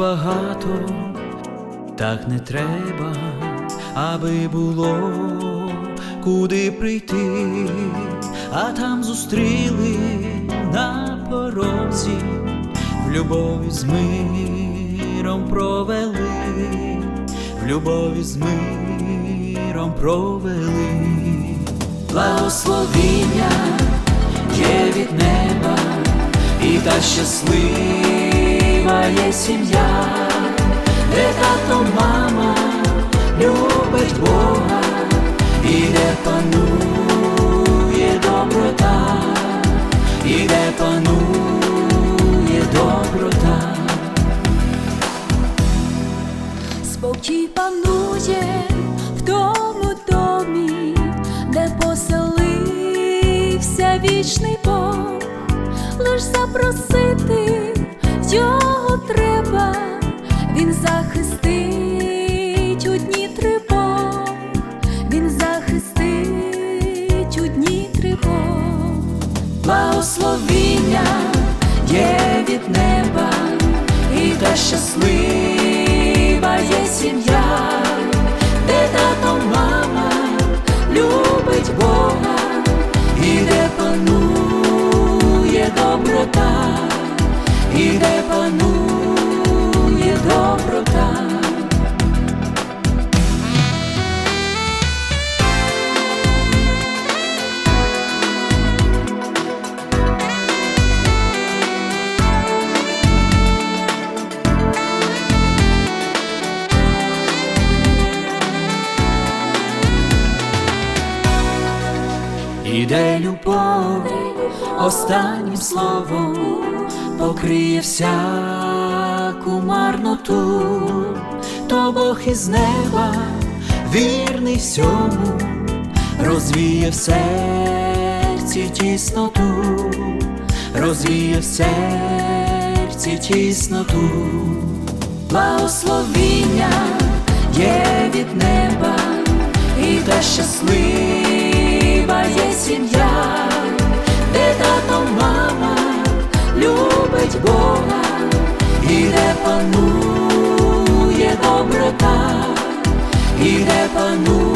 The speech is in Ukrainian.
Багато так не треба, аби було куди прийти, а там зустріли на порозі, в любові з миром провели, в любові з миром провели, благословіння є від неба, і та щаслива є сім'я, де тато, мама любить Бога, і де панує доброта, і де панує доброта. Спокій панує в тому домі, де поселився вічний Бог, лиш запросити його треба, він захистить у дні тривог, він захистить у дні тривог. Благословіння є від неба, і та щаслива є сім'я, де тато, мама любить Бога, і де панує доброта, Іде любов останнім словом покриє всяку марноту, то Бог із неба вірний всьому, розвіє в серці тісноту, розвіє в серці тісноту, благословіння є від неба сім'я, де тато, мама любить Бога і де панує доброта, і де панує.